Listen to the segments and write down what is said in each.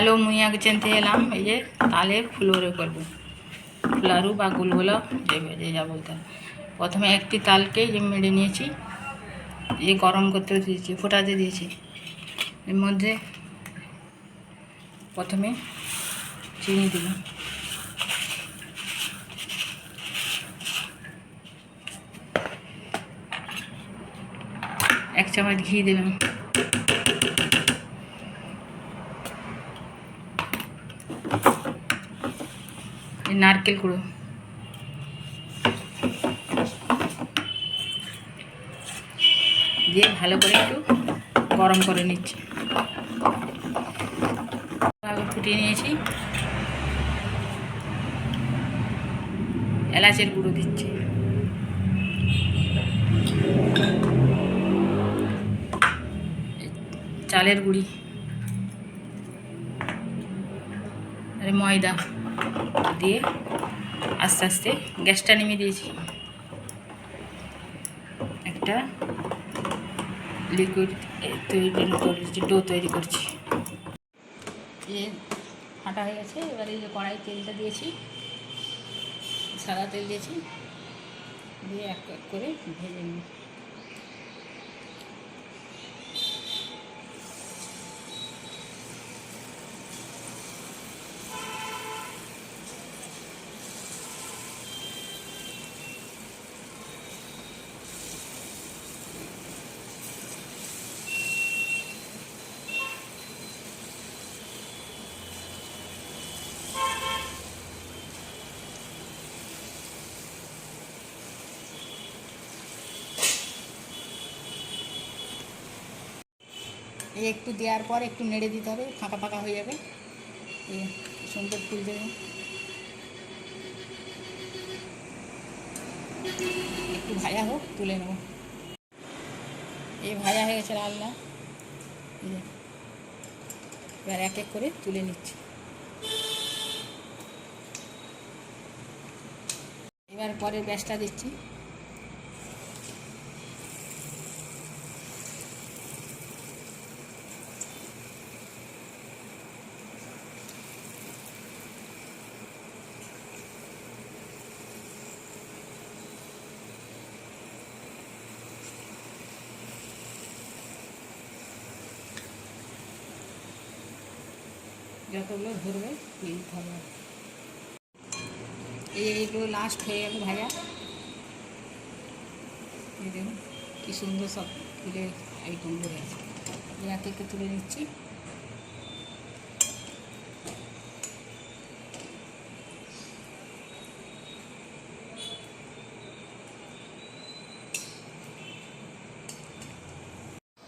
Hello, মুই আগে চিনতে এলাম, এই যে তালের ফুলরে করব। ফুলারু বা গুলগুলো দেবে যে যা বলতে। প্রথমে একটি তালকে যে মেরে নিয়েছি, এই গরম করতে দিয়েছি ফোটাতে দিয়েছি। এর মধ্যে প্রথমে চিনি দিলাম। এক চামচ ঘি দিলাম। নারকেল গুঁড়ো। দিয়ে ভালো করে একটু গরম করে নিচ্ছি। আগে ফুটিয়ে নিয়েছি। এলাচের গুঁড়ো দিচ্ছি। চালের গুঁড়ি। আর ময়দা। দিয়ে আস্তে আস্তে গ্যাসটা নেমে দিয়েছি। একটা লিকুইড তৈরি করছি ডো তৈরি করছি। এ ফাটা হয়ে গেছে, এবারে এই যে কড়াই তেলটা দিয়েছি, সাদা তেল দিয়েছি, দিয়ে এক এক করে ভেজে নিই এই একটু দেওয়ার পর একটু নেড়ে দিতে হবে, ফাঁকা ফাঁকা হয়ে যাবে। সুন্দর ফুল দেবে। একটু ভাজা হোক, তুলে নেব। এই ভাজা হয়ে গেছে লাল এবার এক এক করে তুলে নিচ্ছি। এবার পরের ব্যাসটা দিচ্ছি। যতগুলো ধরবে দিয়ে দিতে হবে এই যে এইগুলো লাস্ট হয়ে গেল ভাজা। এই দেখুন, কী সুন্দর সব ফুলের আইটেম হয়ে আছে। এক একে তুলে নিচ্ছি।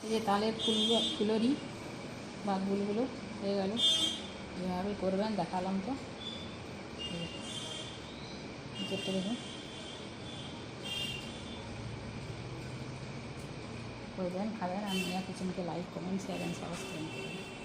এই যে তালের ফুলগুলো ফুলরি বা গুলগুলো হয়ে গেল। এভাবে করবেন দেখালাম তো। করতে দেখুন। করবেন খাবেন আমি কিচেনকে like comment share and subscribe করবেন